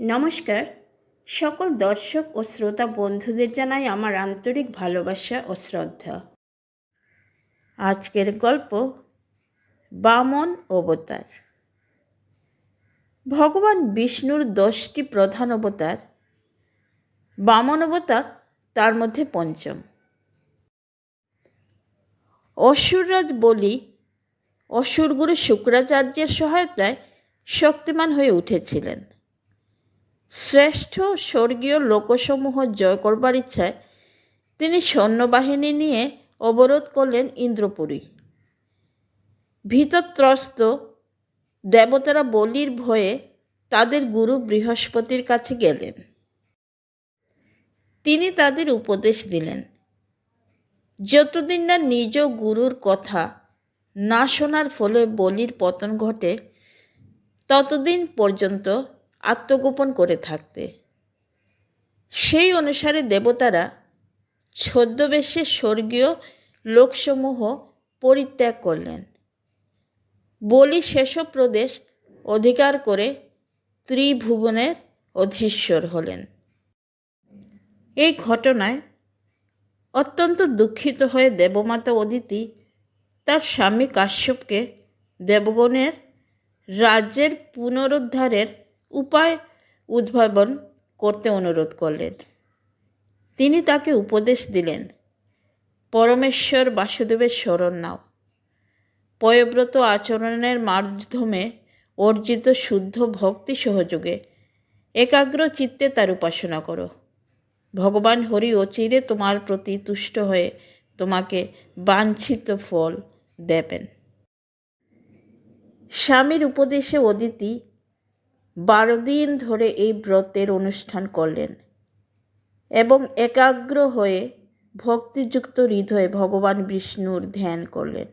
নমস্কার। সকল দর্শক ও শ্রোতা বন্ধুদের জানাই আমার আন্তরিক ভালোবাসা ও শ্রদ্ধা। আজকের গল্প বামন অবতার। ভগবান বিষ্ণুর দশটি প্রধান অবতার। বামন অবতার তার মধ্যে পঞ্চম। অসুররাজ বলি অসুরগুরু শুক্রাচার্যের সহায়তায় শক্তিমান হয়ে উঠেছিলেন। শ্রেষ্ঠ স্বর্গীয় লোকসমূহ জয় করবার ইচ্ছায় তিনি সৈন্যবাহিনী নিয়ে অবরোধ করলেন ইন্দ্রপুরী। ভীতত্রস্ত দেবতারা বলির ভয়ে তাদের গুরু বৃহস্পতির কাছে গেলেন। তিনি তাদের উপদেশ দিলেন, যতদিন না নিজ গুরুর কথা না শোনার ফলে বলির পতন ঘটে, ততদিন পর্যন্ত আত্মগোপন করে থাকতে। সেই অনুসারে দেবতারা ছদ্মবেশে স্বর্গীয় লোকসমূহ পরিত্যাগ করলেন। বলি শেষব প্রদেশ অধিকার করে ত্রিভুবনের অধীশ্বর হলেন। এই ঘটনায় অত্যন্ত দুঃখিত হয়ে দেবমাতা অদিতি তার স্বামী কাশ্যপকে দেবগণের রাজ্যের পুনরুদ্ধারের উপায় উদ্ভাবন করতে অনুরোধ করলেন। তিনি তাকে উপদেশ দিলেন, পরমেশ্বর বাসুদেবের স্মরণ নাও। পয়ব্রত আচরণের মাধ্যমে অর্জিত শুদ্ধ ভক্তি সহযোগে একাগ্র চিত্তে তার উপাসনা করো। ভগবান হরি অচিরে তোমার প্রতি তুষ্ট হয়ে তোমাকে বাঞ্ছিত ফল দেবেন। স্বামীর উপদেশে অদিতি বারো দিন ধরে এই ব্রতের অনুষ্ঠান করলেন এবং একাগ্র হয়ে ভক্তিযুক্ত হৃদয়ে ভগবান বিষ্ণুর ধ্যান করলেন।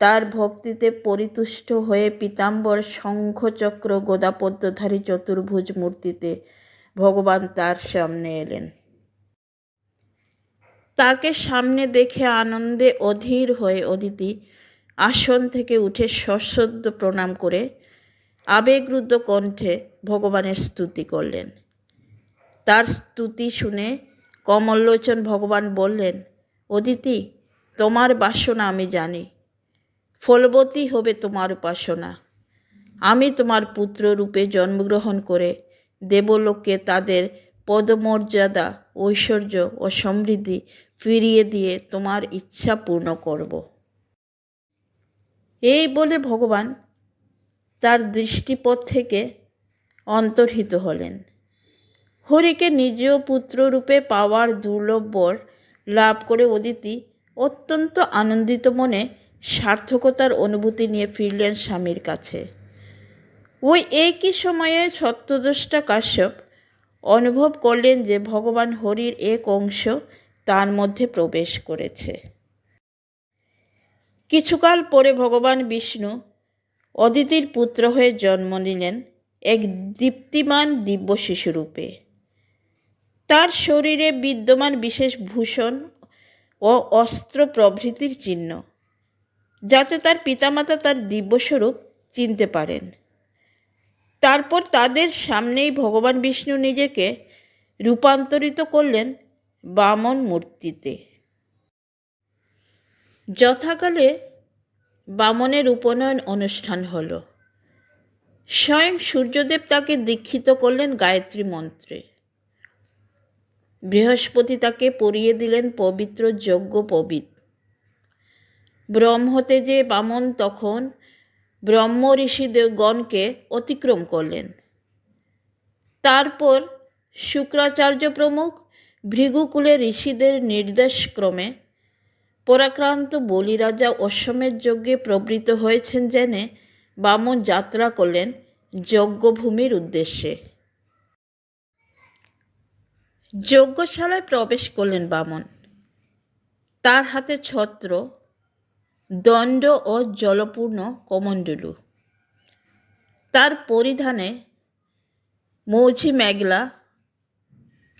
তার ভক্তিতে পরিতুষ্ট হয়ে পীতাম্বর শঙ্খচক্র গোদাপদ্মধারী চতুর্ভুজ মূর্তিতে ভগবান তার সামনে এলেন। তাকে সামনে দেখে আনন্দে অধীর হয়ে অদিতি আসন থেকে উঠে সশ্রদ্ধ প্রণাম করে আবেগরুদ্ধ কণ্ঠে ভগবানের স্তুতি করলেন। তার স্তুতি শুনে কমললোচন ভগবান বললেন, অদিতি, তোমার বাসনা আমি জানি। ফলবতী হবে তোমার উপাসনা। আমি তোমার পুত্র রূপে জন্মগ্রহণ করে দেবলোকে তাদের পদমর্যাদা, ঐশ্বর্য ও সমৃদ্ধি ফিরিয়ে দিয়ে তোমার ইচ্ছা পূর্ণ করব। এই বলে ভগবান তার দৃষ্টিপথ থেকে অন্তর্হিত হলেন। হরিকে নিজ পুত্ররূপে পাওয়ার দুর্লভ বর লাভ করে অদিতি অত্যন্ত আনন্দিত মনে সার্থকতার অনুভূতি নিয়ে ফিরলেন স্বামীর কাছে। ওই একই সময়ে সত্যদ্রষ্টা কাশ্যপ অনুভব করলেন যে ভগবান হরির এক অংশ তার মধ্যে প্রবেশ করেছে। কিছুকাল পরে ভগবান বিষ্ণু অদিতির পুত্র হয়ে জন্ম নিলেন এক দীপ্তিমান দিব্য শিশুরূপে তার শরীরে বিদ্যমান বিশেষ ভূষণ ও অস্ত্র প্রভৃতির চিহ্ন, যাতে তার পিতামাতা তার দিব্যস্বরূপ চিনতে পারেন। তারপর তাদের সামনেই ভগবান বিষ্ণু নিজেকে রূপান্তরিত করলেন বামন মূর্তিতে। যথাকালে বামনের উপনয়ন অনুষ্ঠান হল। স্বয়ং সূর্যদেব তাকে দীক্ষিত করলেন গায়ত্রী মন্ত্রে। বৃহস্পতি তাকে পরিয়ে দিলেন পবিত্র যজ্ঞ পবিত। ব্রহ্মতে যে বামন তখন ব্রহ্ম ঋষিদেবগণকে অতিক্রম করলেন। তারপর শুক্রাচার্য প্রমুখ ভৃগুকুলের ঋষিদের নির্দেশক্রমে পরাক্রান্ত বলিরাজা অশ্বমের যজ্ঞে প্রবৃত হয়েছেন জেনে বামন যাত্রা করলেন যজ্ঞভূমির উদ্দেশ্যে। যজ্ঞশালায় প্রবেশ করলেন বামন। তার হাতে ছত্র, দণ্ড ও জলপূর্ণ কমণ্ডলু। তার পরিধানে মৌঝি মেঘলা,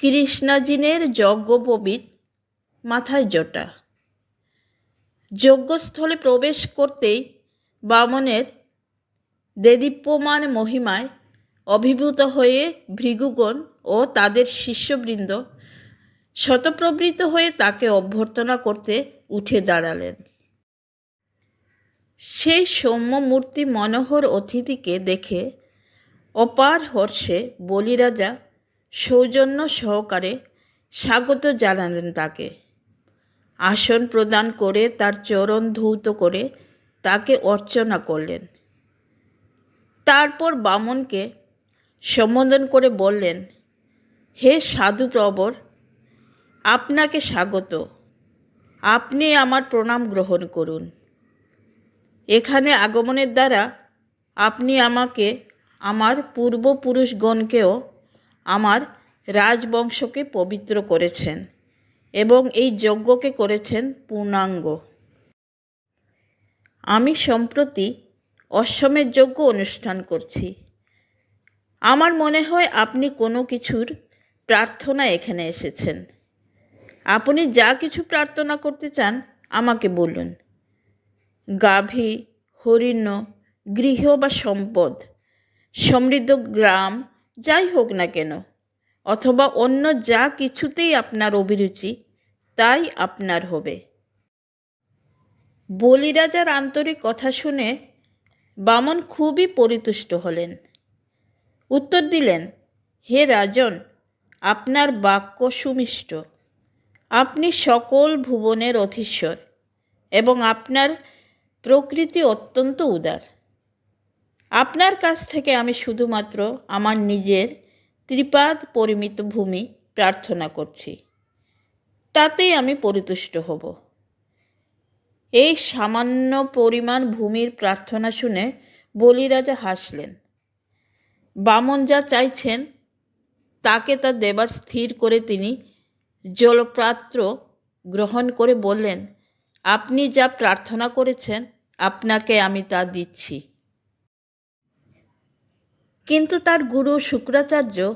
কৃষ্ণাজিনের যজ্ঞপবিত মাথায় জটা। যজ্ঞস্থলে প্রবেশ করতেই বামনের দেদীপ্যমান মহিমায় অভিভূত হয়ে ভৃগুগণ ও তাদের শিষ্যবৃন্দ শতপ্রবৃত হয়ে তাকে অভ্যর্থনা করতে উঠে দাঁড়ালেন। সেই সৌম্য মূর্তি মনোহর অতিথিকে দেখে অপার হর্ষে বলিরাজা সৌজন্য সহকারে স্বাগত জানালেন তাকে। আসন প্রদান করে তার চরণ ধৌত করে তাকে অর্চনা করলেন। তারপর বামনকে সম্বোধন করে বললেন, হে সাধু প্রবর, আপনাকে স্বাগত। আপনি আমার প্রণাম গ্রহণ করুন। এখানে আগমনের দ্বারা আপনি আমাকে, আমার পূর্বপুরুষগণকেও আমার রাজবংশকে পবিত্র করেছেন। এবং এই যজ্ঞকে করেছেন পূর্ণাঙ্গ। আমি সম্প্রতি অশ্বমের যজ্ঞ অনুষ্ঠান করছি। আমার মনে হয় আপনি কোনো কিছুর প্রার্থনা এখানে এসেছেন। আপনি যা কিছু প্রার্থনা করতে চান, আমাকে বলুন। গাভী, হরিণ, গৃহ বা সম্পদ, সমৃদ্ধ গ্রাম, যাই হোক না কেন। অথবা অন্য যা কিছুতেই আপনার অভিরুচি, তাই আপনার হবে। বলিরাজার আন্তরিক কথা শুনে বামন খুবই পরিতুষ্ট হলেন। উত্তর দিলেন, হে রাজন, আপনার বাক্য সুমিষ্ট। আপনি সকল ভুবনের অধীশ্বর এবং আপনার প্রকৃতি অত্যন্ত উদার। আপনার কাছ থেকে আমি শুধুমাত্র আমার নিজের ত্রিপাদ পরিমিত ভূমি প্রার্থনা করছি। তাতেই আমি পরিতুষ্ট হব। এই সামান্য পরিমাণ ভূমির প্রার্থনা শুনে বলিরাজা হাসলেন। বামন যা চাইছেন, তাকে তা দেবার স্থির করে তিনি জলপাত্র গ্রহণ করে বললেন, আপনি যা প্রার্থনা করেছেন, আপনাকে আমি তা দিচ্ছি। কিন্তু তার গুরু শুক্রাচার্য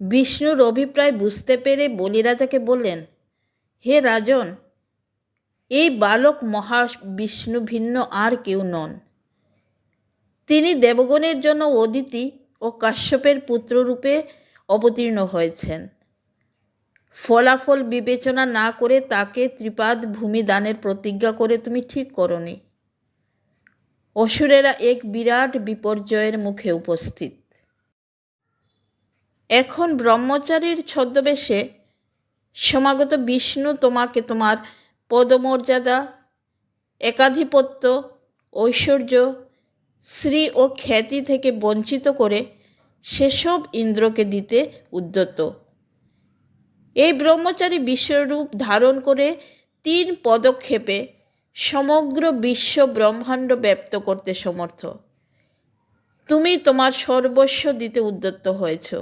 বিষ্ণুর অভিপ্রায় বুঝতে পেরে বলিরাজাকে বললেন, হে রাজন, এই বালক মহা বিষ্ণু ভিন্ন আর কেউ নন। তিনি দেবগণের জন্য অদিতি ও কাশ্যপের পুত্ররূপে অবতীর্ণ হয়েছেন। ফলাফল বিবেচনা না করে তাকে ত্রিপাদ ভূমি দানের প্রতিজ্ঞা করে তুমি ঠিক করনি। অসুরেরা এক বিরাট বিপর্যয়ের মুখে উপস্থিত। এখন ব্রহ্মচারীর ছদ্মবেশে সমাগত বিষ্ণু তোমাকে তোমার পদমর্যাদা, একাধিপত্য, ঐশ্বর্য, শ্রী ও খ্যাতি থেকে বঞ্চিত করে সেসব ইন্দ্রকে দিতে উদ্যত। এই ব্রহ্মচারী বিশ্বরূপ ধারণ করে তিন পদক্ষেপে সমগ্র বিশ্ব ব্রহ্মাণ্ড ব্যপ্ত করতে সমর্থ। তুমি তোমার সর্বস্ব দিতে উদ্যত হয়েছ।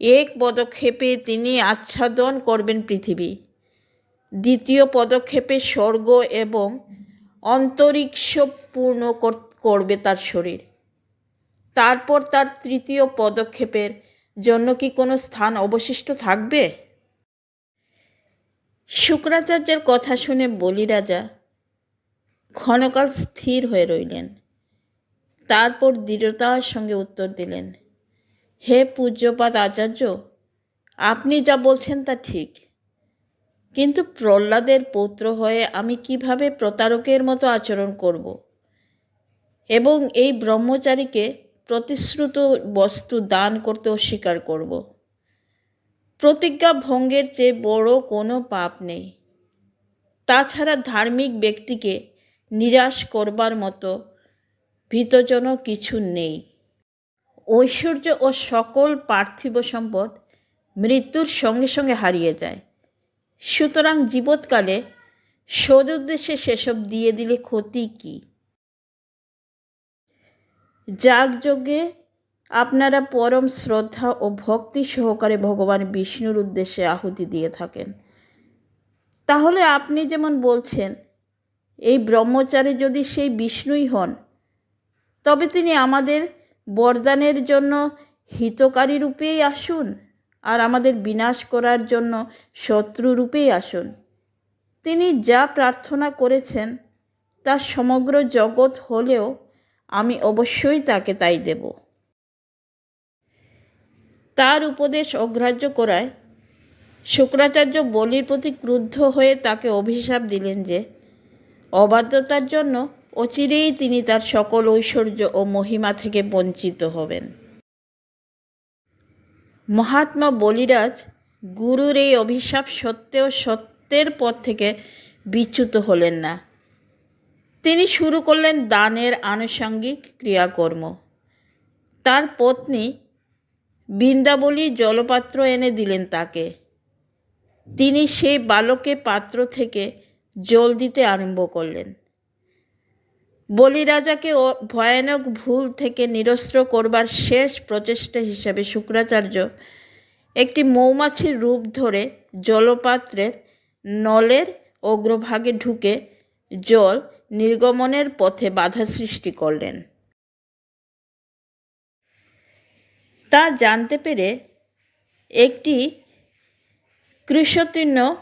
এক পদক্ষেপে তিনি আচ্ছাদন করবেন পৃথিবী। দ্বিতীয় পদক্ষেপে স্বর্গ এবং অন্তরিক্ষ পূর্ণ করবে তার শরীর। তারপর তার তৃতীয় পদক্ষেপের জন্য কি কোনো স্থান অবশিষ্ট থাকবে? শুক্রাচার্যের কথা শুনে বলি রাজা ক্ষণকাল স্থির হয়ে রইলেন। তারপর দৃঢ়তার সঙ্গে উত্তর দিলেন, হে পূজ্যপাত আচার্য, আপনি যা বলছেন তা ঠিক। কিন্তু প্রহ্লাদের পুত্র হয়ে আমি কীভাবে প্রতারকের মতো আচরণ করব? এবং এই ব্রহ্মচারীকে প্রতিশ্রুত বস্তু দান করতে অস্বীকার করব? প্রতিজ্ঞা ভঙ্গের চেয়ে বড় কোনো পাপ নেই। তাছাড়া ধার্মিক ব্যক্তিকে নিরাশ করবার মতো ভীতজনক কিছু নেই। ঐশ্বর্য ও সকল পার্থিব সম্পদ মৃত্যুর সঙ্গে সঙ্গে হারিয়ে যায়। সুতরাং জীবৎকালে সদুদ্দেশ্যে সেসব দিয়ে দিলে ক্ষতি কী? যাগযজ্ঞে আপনারা পরম শ্রদ্ধা ও ভক্তি সহকারে ভগবান বিষ্ণুর উদ্দেশ্যে আহুতি দিয়ে থাকেন। তাহলে আপনি যেমন বলছেন, এই ব্রহ্মচারী যদি সেই বিষ্ণুই হন, তবে তিনি আমাদের বরদানের জন্য হিতকারী রূপেই আসুন আর আমাদের বিনাশ করার জন্য শত্রু রূপেই আসুন। তিনি যা প্রার্থনা করেছেন, তা সমগ্র জগৎ হলেও আমি অবশ্যই তাকে তাই দেব। তার উপদেশ অগ্রাহ্য করায় শুক্রাচার্য বলির প্রতি ক্রুদ্ধ হয়ে তাকে অভিশাপ দিলেন যে, অবাধ্যতার জন্য অচিরেই তিনি তার সকল ঐশ্বর্য ও মহিমা থেকে বঞ্চিত হবেন। মহাত্মা বলিরাজ গুরুর এই অভিশাপ সত্ত্বেও সত্যের পথ থেকে বিচ্যুত হলেন না। তিনি শুরু করলেন দানের আনুষঙ্গিক ক্রিয়াকর্ম। তার পত্নী বৃন্দাবলী জলপাত্র এনে দিলেন তাকে। তিনি সেই বালকে পাত্র থেকে জল দিতে আরম্ভ করলেন। বলিরাজাকে ভয়ানক ভুল থেকে নিরস্ত্র করবার শেষ প্রচেষ্টা হিসাবে শুক্রাচার্য একটি মৌমাছির রূপ ধরে জলপাত্রের নলের অগ্রভাগে ঢুকে জল নির্গমনের পথে বাধা সৃষ্টি করলেন। তা জানতে পেরে একটি কৃষতীর্ণ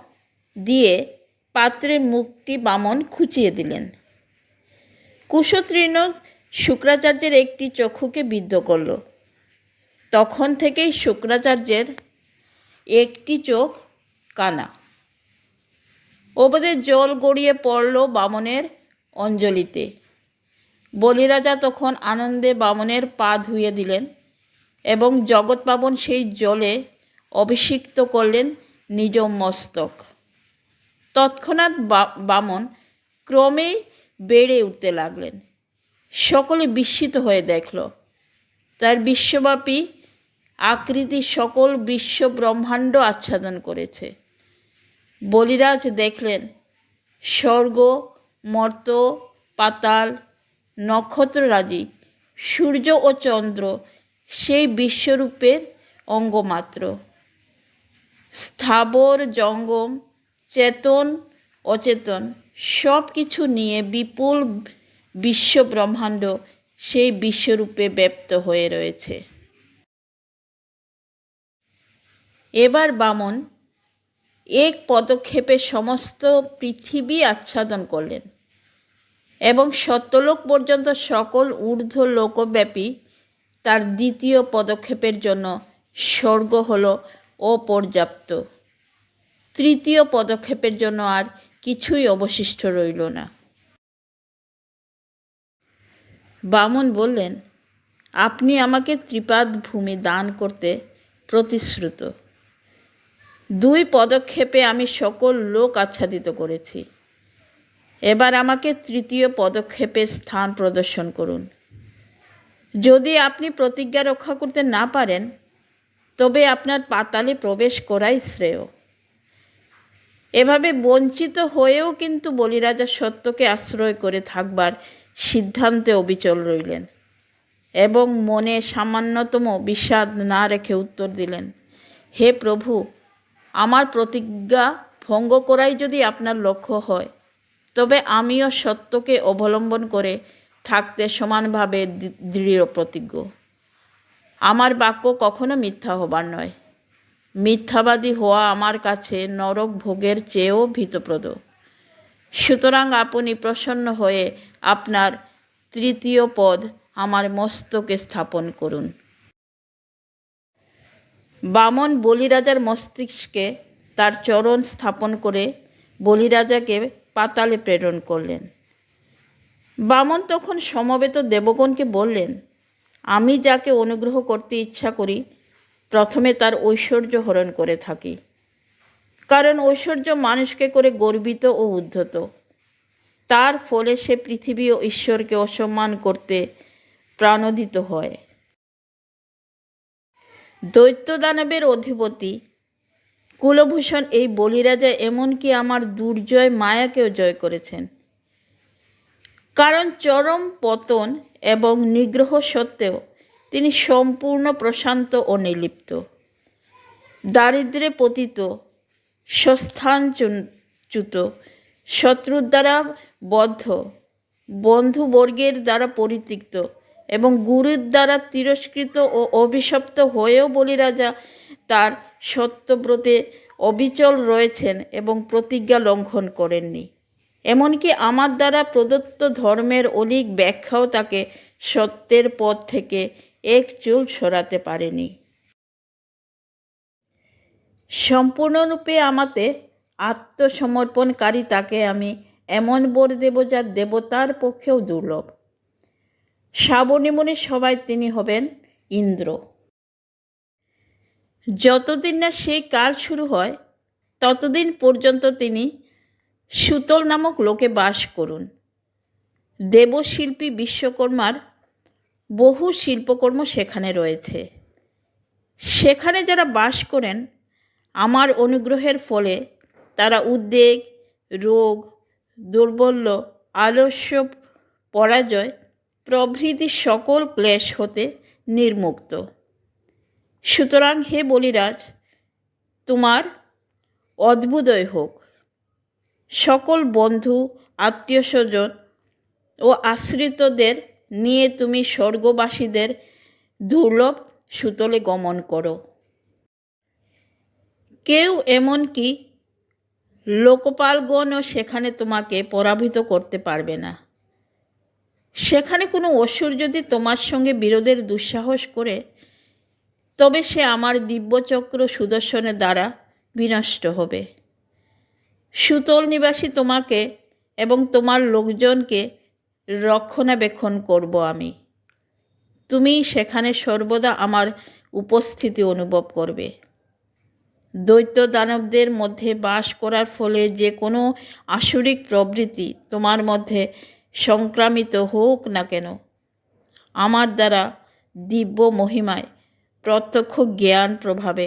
দিয়ে পাত্রের মুখটি বামন খুঁচিয়ে দিলেন। কুশতৃণ শুক্রাচার্যের একটি চক্ষুকে বিদ্ধ করল। তখন থেকেই শুক্রাচার্যের একটি চোখ কানা। ওপদের জল গড়িয়ে পড়ল বামনের অঞ্জলিতে। বলিরাজা তখন আনন্দে বামনের পা ধুয়ে দিলেন। এবং জগৎ পাবন সেই জলে অভিষিক্ত করলেন নিজ মস্তক। তৎক্ষণাৎ বামন ক্রমেই বেড়ে উঠতে লাগলেন। সকলে বিস্মিত হয়ে দেখল, তার বিশ্বব্যাপী আকৃতি সকল বিশ্ব ব্রহ্মাণ্ড আচ্ছাদন করেছে। বলিরাজ দেখলেন, স্বর্গ, মর্ত, পাতাল, নক্ষত্ররাজি, সূর্য ও চন্দ্র সেই বিশ্বরূপের অঙ্গমাত্র। স্থাবর, জঙ্গম, চেতন, অচেতন সব কিছু নিয়ে বিপুল বিশ্ব ব্রহ্মাণ্ড সেই বিশ্বরূপে ব্যপ্ত হয়ে রয়েছে। এবার বামন এক পদক্ষেপে সমস্ত পৃথিবী আচ্ছাদন করলেন এবং সত্যলোক পর্যন্ত সকল ঊর্ধ্ব লোকব্যাপী তার দ্বিতীয় পদক্ষেপের জন্য স্বর্গ হল অপর্যাপ্ত। তৃতীয় পদক্ষেপের জন্য আর কিছুই অবশিষ্ট রইল না। বামন বললেন, আপনি আমাকে ত্রিপাদ ভূমি দান করতে প্রতিশ্রুত। দুই পদক্ষেপে আমি সকল লোক আচ্ছাদিত করেছি। এবার আমাকে তৃতীয় পদক্ষেপে স্থান প্রদর্শন করুন। যদি আপনি প্রতিজ্ঞা রক্ষা করতে না পারেন, তবে আপনার পাতালে প্রবেশ করাই শ্রেয়। এভাবে বঞ্চিত হয়েও কিন্তু বলিরাজা সত্যকে আশ্রয় করে থাকবার সিদ্ধান্তে অবিচল রইলেন এবং মনে সামান্যতম বিষাদ না রেখে উত্তর দিলেন, হে প্রভু, আমার প্রতিজ্ঞা ভঙ্গ করাই যদি আপনার লক্ষ্য হয়, তবে আমিও সত্যকে অবলম্বন করে থাকতে সমানভাবে দৃঢ় প্রতিজ্ঞ। আমার বাক্য কখনো মিথ্যা হবার নয়। মিথ্যাবাদী হওয়া আমার কাছে নরক ভোগের চেয়েও ভীতপ্রদ। সুতরাং আপনি প্রসন্ন হয়ে আপনার তৃতীয় পদ আমার মস্তকে স্থাপন করুন। বামন বলিরাজার মস্তিষ্কে তার চরণ স্থাপন করে বলিরাজাকে পাতালে প্রেরণ করলেন। বামন তখন সমবেত দেবগণকে বললেন, আমি যাকে অনুগ্রহ করতে ইচ্ছা করি, প্রথমে তার ঐশ্বর্য হরণ করে থাকি। কারণ ঐশ্বর্য মানুষকে করে গর্বিত ও উদ্ধত। তার ফলে সে পৃথিবী ও ঈশ্বরকে অসম্মান করতে প্রাণোদিত হয়। দৈত্য দানবের অধিপতি, কুলভূষণ এই বলিরাজা এমনকি আমার দুর্জয় মায়াকেও জয় করেছেন। কারণ চরম পতন এবং নিগ্রহ সত্ত্বেও তিনি সম্পূর্ণ প্রশান্ত ও নিলিপ্ত। দারিদ্রে পতিত, সস্থানচ্যুত, শত্রুর দ্বারা বদ্ধ, বন্ধুবর্গের দ্বারা পরিত্যক্ত এবং গুরুর দ্বারা তিরস্কৃত ও অভিশপ্ত হয়েও বলিরাজা তার সত্যব্রতে অবিচল রয়েছেন এবং প্রতিজ্ঞা লঙ্ঘন করেননি। এমনকি আমার দ্বারা প্রদত্ত ধর্মের অলিক ব্যাখ্যাও তাকে সত্যের পথ থেকে এক চুল সরাতে পারেনি। সম্পূর্ণরূপে আমাতে আত্মসমর্পণকারী তাকে আমি এমন বর দেব যা দেবতার পক্ষেও দুর্লভ। শ্রাবণীমণি সবাই তিনি হবেন ইন্দ্র। যতদিন না সেই কাল শুরু হয়, ততদিন পর্যন্ত তিনি সুতল নামক লোকে বাস করুন। দেবশিল্পী বিশ্বকর্মার বহু শিল্পকর্ম সেখানে রয়েছে। সেখানে যারা বাস করেন, আমার অনুগ্রহের ফলে তারা উদ্বেগ, রোগ, দুর্বল্য, আলস্য, পরাজয় প্রভৃতি সকল ক্লেশ হতে নির্মুক্ত। সুতরাং হে বলিরাজ, তোমার অদ্ভুদয় হোক। সকল বন্ধু, আত্মীয় স্বজন ও আশ্রিতদের নিয়ে তুমি স্বর্গবাসীদের দুর্লভ সুতলে গমন করো। কেউ এমনকি লোকপালগণও সেখানে তোমাকে পরাভূত করতে পারবে না। সেখানে কোনো অসুর যদি তোমার সঙ্গে বিরোধের দুঃসাহস করে, তবে সে আমার দিব্যচক্র সুদর্শনের দ্বারা বিনষ্ট হবে। সুতল নিবাসী তোমাকে এবং তোমার লোকজনকে রক্ষণাবেক্ষণ করব আমি। তুমি সেখানে সর্বদা আমার উপস্থিতি অনুভব করবে। দৈত্য দানবদের মধ্যে বাস করার ফলে যে কোনো আসরিক প্রবৃত্তি তোমার মধ্যে সংক্রামিত হোক না কেন, আমার দ্বারা দিব্য মহিমায় প্রত্যক্ষ জ্ঞান প্রভাবে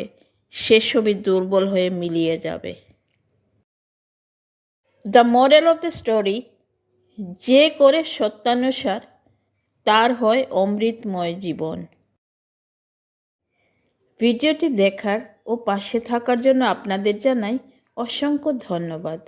সেসবই দুর্বল হয়ে মিলিয়ে যাবে। The moral of the story যে করে সত্যানুসার, তার হয় অমৃতময় জীবন। ভিডিওটি দেখার ও পাশে থাকার জন্য আপনাদের জানাই অসংখ্য ধন্যবাদ।